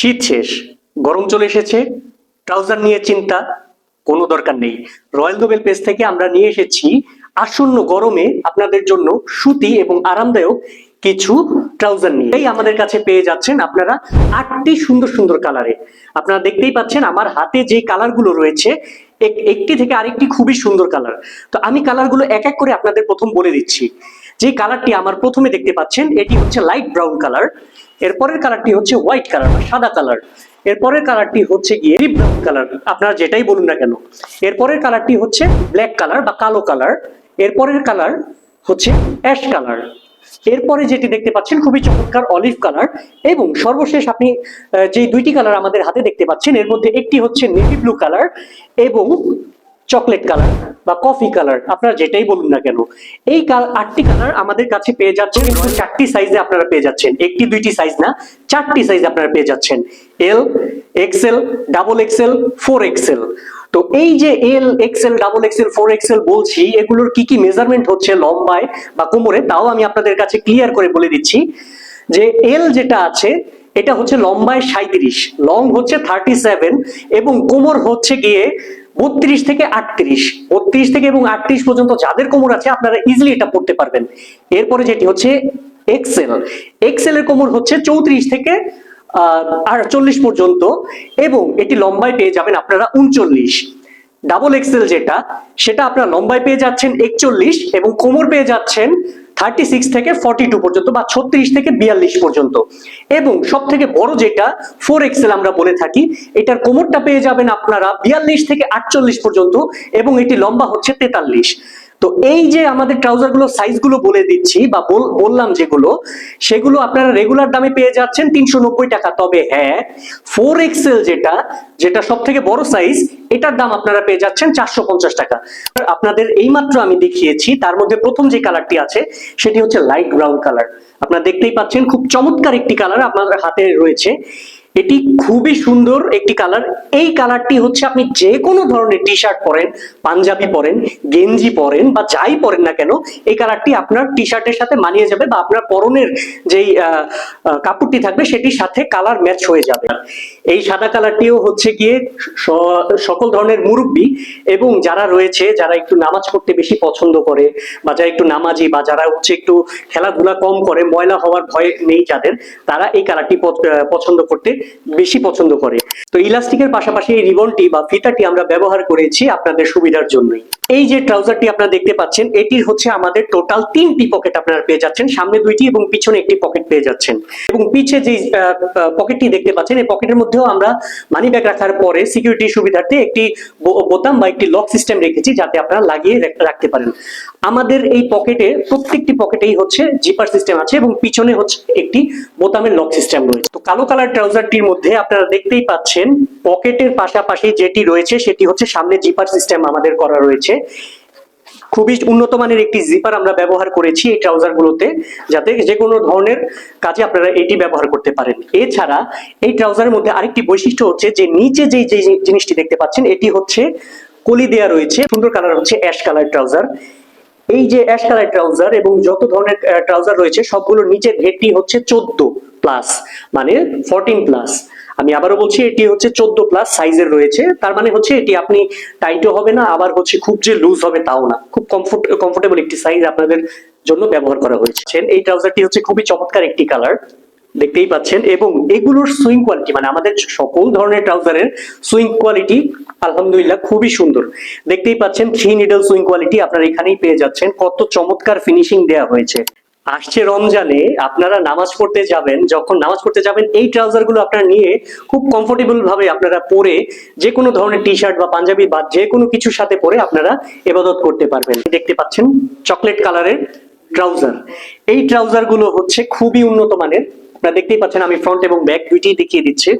শীত শেষ, গরম চলে এসেছে, ট্রাউজার নিয়ে চিন্তা, কোনো দরকার নেই। রয়্যাল নোবেল পেজ থেকে আমরা নিয়ে এসেছি আসন্ন গরমে আপনাদের জন্য সুতি এবং আরামদায়ক কিছু ট্রাউজার নিয়ে। এই আমাদের কাছে পেয়ে যাচ্ছেন আপনারা আটটি সুন্দর সুন্দর কালারে। আপনারা দেখতেই পাচ্ছেন আমার হাতে যে কালারগুলো রয়েছে, এক- একটি থেকে আরেকটি খুবই সুন্দর কালার। তো আমি কালারগুলো এক এক করে আপনাদের প্রথম বলে দিচ্ছি। যে কালারটি আমার প্রথমে দেখতে পাচ্ছেন, এটি হচ্ছে লাইট ব্রাউন কালার এরপরের কালারটি হচ্ছে হোয়াইট কালার বা সাদা কালার। এরপরের কালারটি হচ্ছে গিয়ে ব্রাউন কালার। আপনারা যেটাই বলুন না কেন। এরপরের কালারটি হচ্ছে ব্ল্যাক কালার বা কালো কালার। এরপরের কালার হচ্ছে অ্যাশ কালার। এরপরে যেটি দেখতে পাচ্ছেন খুবই চমৎকার অলিভ কালার এবং সর্বশেষ আপনি যে দুইটি কালার আমাদের হাতে দেখতে পাচ্ছেন, এর মধ্যে একটি হচ্ছে নেভি ব্লু কালার এবং চকলেট কালার বা কফি কালার আপনারা যেটাই বলুন না কেন, এই আটটি কালার আমাদের কাছে পেয়ে যাচ্ছেন চারটি সাইজে আপনারা পেয়ে যাচ্ছেন। একটি, দুইটি সাইজ না, চারটি সাইজ আপনারা পেয়ে যাচ্ছেন। L XL double XL four XL তো এই যে L XL double XL four XL বলছি, এগুলোর কি কি মেজারমেন্ট হচ্ছে লম্বায় বা কোমরে, তাও আমি আপনাদের কাছে ক্লিয়ার করে বলে দিচ্ছি। যে এল যেটা আছে, এটা হচ্ছে লম্বায় সাঁত্রিশ লং হচ্ছে থার্টি সেভেন এবং কোমর হচ্ছে গিয়ে বত্রিশ থেকে আটত্রিশ। বত্রিশ থেকে এবং আটত্রিশ পর্যন্ত যাদের কোমর আছে, আপনারা ইজিলি এটা পড়তে পারবেন। এরপরে যেটি হচ্ছে এক্সেল এক্সেল এর কোমর হচ্ছে চৌত্রিশ থেকে আর চল্লিশ পর্যন্ত এবং এটি লম্বায় পেয়ে যাবেন আপনারা উনচল্লিশ। ডাবল এক্সেল যেটা, সেটা আপনারা লম্বায় পেয়ে যাচ্ছেন একচল্লিশ এবং কোমর পেয়ে যাচ্ছেন থার্টি সিক্স থেকে ফর্টি টু পর্যন্ত বা ছত্রিশ থেকে বিয়াল্লিশ পর্যন্ত। এবং সব থেকে বড় যেটা ফোর এক্সেল আমরা বলে থাকি, এটার কোমরটা পেয়ে যাবেন আপনারা বিয়াল্লিশ থেকে আটচল্লিশ পর্যন্ত এবং এটি লম্বা হচ্ছে তেতাল্লিশ। তো এই যে আমাদের ট্রাউজারগুলো সাইজগুলো বলে দিচ্ছি বা বললাম যেগুলো, সেগুলো আপনারা রেগুলার দামে পেয়ে যাচ্ছেন তিনশো নব্বই টাকা। তবে হ্যাঁ ফোর এক্সেল যেটা যেটা সব থেকে বড় সাইজ এটার দাম আপনারা পেয়ে যাচ্ছেন চারশো পঞ্চাশ টাকা। আপনাদের এইমাত্র আমি দেখিয়েছি, তার মধ্যে প্রথম যে কালারটি আছে, সেটি হচ্ছে লাইট ব্রাউন কালার আপনারা দেখতেই পাচ্ছেন, খুব চমৎকার একটি কালার আপনাদের হাতে রয়েছে। এটি খুবই সুন্দর একটি কালার। এই কালারটি হচ্ছে আপনি যে কোনো ধরনের টি শার্ট পরেন, পাঞ্জাবি পরেন, গেঞ্জি পরেন বা যাই পরেন না কেন, এই কালারটি আপনার টি শার্টের সাথে মানিয়ে যাবে বা আপনার পরনের যেই কাপড়টি থাকবে সেটির সাথে কালার ম্যাচ হয়ে যাবে। এই সাদা কালারটিও হচ্ছে গিয়ে সকল ধরনের মুরব্বি এবং যারা রয়েছে, যারা একটু নামাজ পড়তে বেশি পছন্দ করে বা যারা একটু নামাজি বা যারা হচ্ছে একটু খেলাধুলা কম করে, ময়লা হওয়ার ভয় নেই যাদের, তারা এই কালারটি পছন্দ করতে বেশি পছন্দ করে। তো ইলাস্টিকের পাশাপাশি এই রিবনটি বা ফিতাটি আমরা ব্যবহার করেছি আপনাদের সুবিধার জন্যই। এই যে ট্রাউজারটি আপনারা দেখতে পাচ্ছেন, এটির হচ্ছে আমাদের টোটাল তিনটি পকেট আপনারা পেয়ে যাচ্ছেন। সামনে দুইটি এবং পিছনে একটি পকেট পেয়ে যাচ্ছেন। এবং পিছে যে পকেটটি দেখতে পাচ্ছেন, এই পকেটের মধ্যেও আমরা মানি ব্যাগ রাখার পরে সিকিউরিটি সুবিধার্থে একটি বোতাম বা একটি লক সিস্টেম রেখেছি যাতে আপনারা লাগিয়ে রাখতে পারেন। আমাদের এই পকেটে, প্রত্যেকটি পকেটেই হচ্ছে জিপার সিস্টেম আছে এবং পিছনে হচ্ছে একটি বোতামের লক সিস্টেম রয়েছে। তো কালো কালার ট্রাউজারটির মধ্যে আপনারা দেখতেই পাচ্ছেন, পকেটের পাশাপাশি যেটি রয়েছে সেটি হচ্ছে সামনে জিপার সিস্টেম আমাদের করা রয়েছে। খুবই উন্নত মানের একটি জিপার আমরা ব্যবহার করেছি এই ট্রাউজার গুলোতে যাতে যে কোনো ধরনের কাজে আপনারা এটি ব্যবহার করতে পারেন। এছাড়া এই ট্রাউজারের মধ্যে আরেকটি বৈশিষ্ট্য হচ্ছে যে নিচে যে জিনিসটি দেখতে পাচ্ছেন, এটি হচ্ছে কলি দেয়া রয়েছে, সুন্দর কালার হচ্ছে অ্যাশ কালার ট্রাউজার এই যে অ্যাশ কালার ট্রাউজার এবং যত ধরনের ট্রাউজার রয়েছে, সবগুলোর নিচের ঘেরটি হচ্ছে চোদ্দ প্লাস মানে ফোরটিন প্লাস আমি আবারও বলছি, এটি হচ্ছে চোদ্দ প্লাস সাইজের রয়েছে। তার মানে হচ্ছে এটি আপনি টাইটও হবে না, আবার হচ্ছে খুব যে লুজ হবে তাও না। খুব কমফোর্ট কমফোর্টেবল একটি সাইজ আপনাদের জন্য ব্যবহার করা হয়েছে। এই ট্রাউজারটি হচ্ছে খুবই চমৎকার একটি কালার দেখতেই পাচ্ছেন। এবং এগুলোর সুইং কোয়ালিটি মানে আমাদের সকল ধরনের ট্রাউজারের সুইং কোয়ালিটি আলহামদুলিল্লাহ খুবই সুন্দর। দেখতেই পাচ্ছেন থ্রি নিডল সুইং কোয়ালিটি আপনারা এখানেই পেয়ে যাচ্ছেন। কত চমৎকার ফিনিশিং দেয়া হয়েছে। আসছে রমজানে, আপনারা নামাজ পড়তে যাবেন, যখন নামাজ পড়তে যাবেন, এই ট্রাউজারগুলো আপনারা নিয়ে খুব কমফোর্টেবল ভাবে আপনারা পরে যে কোনো ধরনের টি শার্ট বা পাঞ্জাবি বা যে কোনো কিছুর সাথে পরে আপনারা এবাদত করতে পারবেন। দেখতে পাচ্ছেন চকলেট কালারের ট্রাউজার এই ট্রাউজারগুলো হচ্ছে খুবই উন্নত মানের। আপনারা দেখতেই পাচ্ছেন আমি ফ্রন্ট এবং ব্যাক দুইটি দেখিয়ে দিচ্ছে।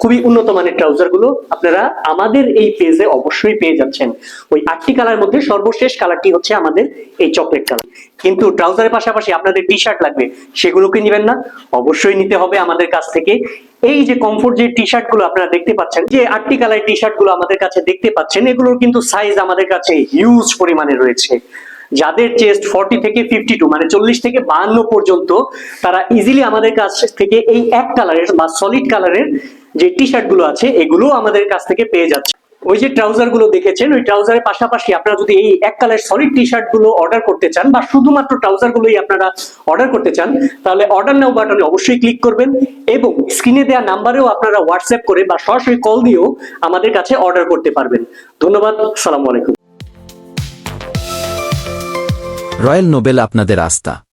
খুবই উন্নত মানের ট্রাউজারগুলো আপনারা আমাদের এই পেজে অবশ্যই পেয়ে যাচ্ছেন। ওই আটটি কালার মধ্যে সর্বশেষ কালারটি হচ্ছে আমাদের এই চকলেট কালার কিন্তু ট্রাউজারের পাশাপাশি আপনাদের টি শার্ট লাগবে, সেগুলোকে নেবেন না। অবশ্যই নিতে হবে আমাদের কাছ থেকে। এই যে কমফোর্ট যে টি শার্টগুলো আপনারা দেখতে পাচ্ছেন, যে আটটি কালার টি শার্টগুলো আমাদের কাছে দেখতে পাচ্ছেন, এগুলোর কিন্তু সাইজ আমাদের কাছে হিউজ পরিমাণে রয়েছে। যাদের চেস্ট ফর্টি থেকে ফিফটি টু মানে চল্লিশ থেকে বাহান্ন পর্যন্ত, তারা ইজিলি আমাদের কাছ থেকে এই এক কালারের বা সলিড কালারের যে টি শার্টগুলো আছে এগুলো আমাদের কাছ থেকে পেয়ে যাচ্ছে। ওই যে ট্রাউজারগুলো দেখেছেন, ওই ট্রাউজারের পাশাপাশি আপনারা যদি এই এক কালার সলিড টি শার্টগুলো অর্ডার করতে চান, বা শুধুমাত্র ট্রাউজার গুলোই আপনারা অর্ডার করতে চান, তাহলে অর্ডার নাও বাটনে অবশ্যই ক্লিক করবেন এবং স্ক্রিনে দেওয়া নাম্বারেও আপনারা হোয়াটসঅ্যাপ করে বা সরাসরি কল দিয়েও আমাদের কাছে অর্ডার করতে পারবেন। ধন্যবাদ, সালাম আলাইকুম। রয়্যাল নোবেল আপনাদের আস্থা।